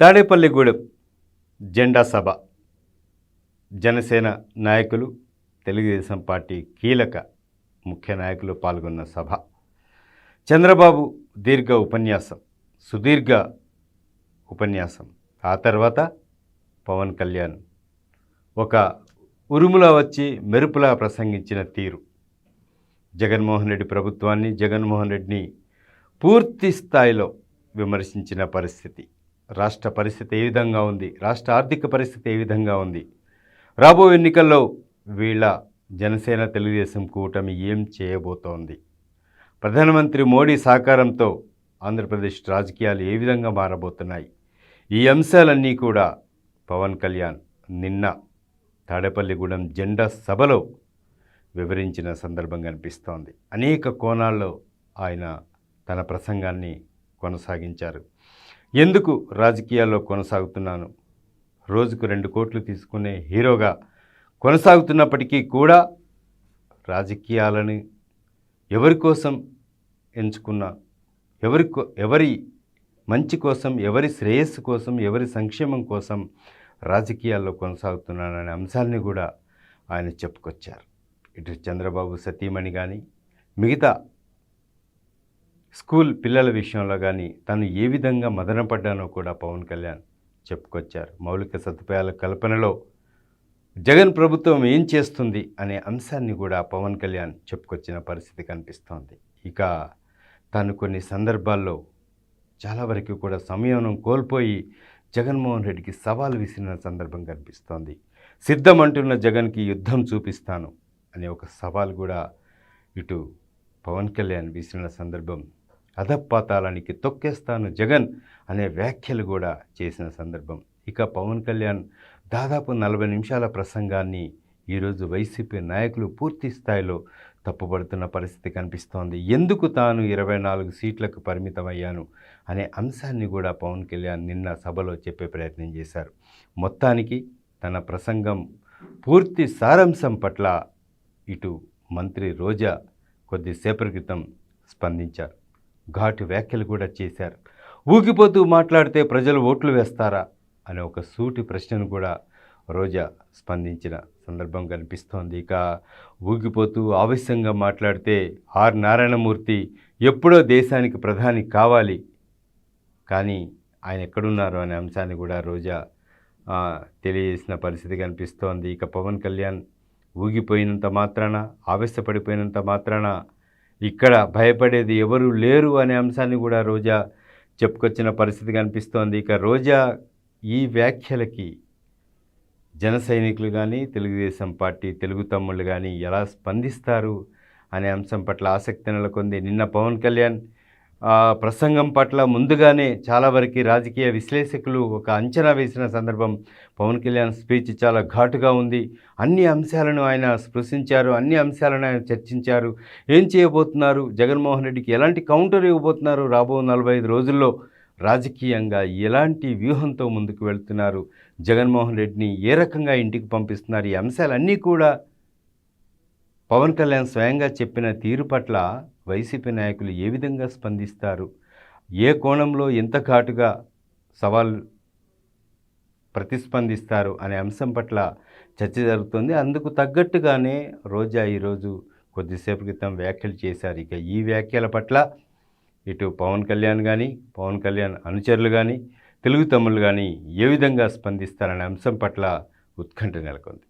తాడేపల్లిగూడెం జెండా సభ. జనసేన నాయకులు తెలుగుదేశం పార్టీ కీలక ముఖ్య నాయకులు పాల్గొన్న సభ. చంద్రబాబు దీర్ఘ ఉపన్యాసం సుదీర్ఘ ఉపన్యాసం. ఆ తర్వాత పవన్ కళ్యాణ్ ఒక ఉరుములా వచ్చి మెరుపులా ప్రసంగించిన తీరు. జగన్మోహన్ రెడ్డి ప్రభుత్వాన్ని జగన్మోహన్ రెడ్డిని పూర్తి స్థాయిలో విమర్శించిన పరిస్థితి. రాష్ట్ర పరిస్థితి ఏ విధంగా ఉంది? రాష్ట్ర ఆర్థిక పరిస్థితి ఏ విధంగా ఉంది? రాబో ఎన్నికల్లో వీళ్ళ జనసేన తెలుగుదేశం కూటమి ఏం చేయబోతోంది? ప్రధానమంత్రి మోడీ సహకారంతో ఆంధ్రప్రదేశ్ రాజకీయాలు ఏ విధంగా మారబోతున్నాయి? ఈ అంశాలన్నీ కూడా పవన్ కళ్యాణ్ నిన్న తాడేపల్లిగూడెం జెండా సభలో వివరించిన సందర్భం కనిపిస్తోంది అనేక కోణాల్లో ఆయన తన ప్రసంగాన్ని కొనసాగించారు. ఎందుకు రాజకీయాల్లో కొనసాగుతున్నాను? రోజుకు రెండు కోట్లు తీసుకునే హీరోగా కొనసాగుతున్నప్పటికీ కూడా రాజకీయాలని ఎవరి కోసం ఎంచుకున్నా ఎవరి ఎవరి మంచి కోసం ఎవరి శ్రేయస్సు కోసం ఎవరి సంక్షేమం కోసం రాజకీయాల్లో కొనసాగుతున్నాననే అంశాన్ని కూడా ఆయన చెప్పుకొచ్చారు. ఇటు చంద్రబాబు సతీమణి కానీ మిగతా స్కూల్ పిల్లల విషయంలో కానీ తను ఏ విధంగా మదనపడ్డానో కూడా పవన్ కళ్యాణ్ చెప్పుకొచ్చారు. మౌలిక సదుపాయాల కల్పనలో జగన్ ప్రభుత్వం ఏం చేస్తుంది అనే అంశాన్ని కూడా పవన్ కళ్యాణ్ చెప్పుకొచ్చిన పరిస్థితి కనిపిస్తోంది. ఇక తను కొన్ని సందర్భాల్లో చాలా వరకు కూడా సమయం కోల్పోయి జగన్మోహన్ రెడ్డికి సవాల్ విసిరిన సందర్భం కనిపిస్తోంది. సిద్ధమంటున్న జగన్కి యుద్ధం చూపిస్తాను అనే ఒక సవాల్ కూడా ఇటు పవన్ కళ్యాణ్ విసిరిన సందర్భం అధపాతాలానికి తొక్కేస్తాను జగన్ అనే వ్యాఖ్యలు కూడా చేసిన సందర్భం. ఇక పవన్ కళ్యాణ్ దాదాపు నలభై నిమిషాల ప్రసంగాన్ని ఈరోజు వైసీపీ నాయకులు పూర్తి స్థాయిలో తప్పుపడుతున్న పరిస్థితి కనిపిస్తోంది. ఎందుకు తాను ఇరవై నాలుగు సీట్లకు పరిమితమయ్యాను అనే అంశాన్ని కూడా పవన్ కళ్యాణ్ నిన్న సభలో చెప్పే ప్రయత్నం చేశారు. మొత్తానికి తన ప్రసంగం పూర్తి సారాంశం పట్ల ఇటు మంత్రి రోజా కొద్దిసేపటి క్రితం స్పందించారు. ఘాటు వ్యాఖ్యలు కూడా చేశారు. ఊగిపోతూ మాట్లాడితే ప్రజలు ఓట్లు వేస్తారా అనే ఒక సూటి ప్రశ్నను కూడా రోజా స్పందించిన సందర్భం కనిపిస్తోంది. ఇక ఊగిపోతూ ఆవేశంగా మాట్లాడితే ఆర్ నారాయణమూర్తి ఎప్పుడో దేశానికి ప్రధాని కావాలి కానీ ఆయన ఎక్కడున్నారు అనే అంశాన్ని కూడా రోజా తెలియజేసిన పరిస్థితి కనిపిస్తోంది. ఇక పవన్ కళ్యాణ్ ఊగిపోయినంత మాత్రాన ఆవేశపడిపోయినంత మాత్రాన ఇక్కడ భయపడేది ఎవరు లేరు అనే అంశాన్ని కూడా రోజా చెప్పుకొచ్చిన పరిస్థితి కనిపిస్తోంది. ఇక రోజా ఈ వ్యాఖ్యలకి జన సైనికులు కానీ తెలుగుదేశం పార్టీ తెలుగు తమ్ముళ్ళు కానీ ఎలా స్పందిస్తారు అనే అంశం పట్ల ఆసక్తి నెలకొంది. నిన్న పవన్ కళ్యాణ్ ప్రసంగం పట్ల ముందుగానే చాలా వరకు రాజకీయ విశ్లేషకులు ఒక అంచనా వేసిన సందర్భం పవన్ కళ్యాణ్ స్పీచ్ చాలా ఘాటుగా ఉంది. అన్ని అంశాలను ఆయన స్పృశించారు అన్ని అంశాలను ఆయన చర్చించారు. ఏం చేయబోతున్నారు? జగన్మోహన్ రెడ్డికి ఎలాంటి కౌంటర్ ఇవ్వబోతున్నారు రాబో నలభై ఐదు రోజుల్లో? రాజకీయంగా ఎలాంటి వ్యూహంతో ముందుకు వెళ్తున్నారు? జగన్మోహన్ రెడ్డిని ఏ రకంగా ఇంటికి పంపిస్తున్నారు? ఈ అంశాలన్నీ కూడా పవన్ కళ్యాణ్ స్వయంగా చెప్పిన తీరు పట్ల వైసీపీ నాయకులు ఏ విధంగా స్పందిస్తారు? ఏ కోణంలో ఎంత ఘాటుగా సవాల్ ప్రతిస్పందిస్తారు అనే అంశం పట్ల చర్చ జరుగుతుంది. అందుకు తగ్గట్టుగానే రోజా ఈరోజు కొద్దిసేపు క్రితం వ్యాఖ్యలు చేశారు. ఇక ఈ వ్యాఖ్యల పట్ల ఇటు పవన్ కళ్యాణ్ కానీ పవన్ కళ్యాణ్ అనుచరులు కానీ తెలుగు తమ్ముళ్ళు కానీ ఏ విధంగా స్పందిస్తారనే అంశం పట్ల ఉత్కంఠ నెలకొంది.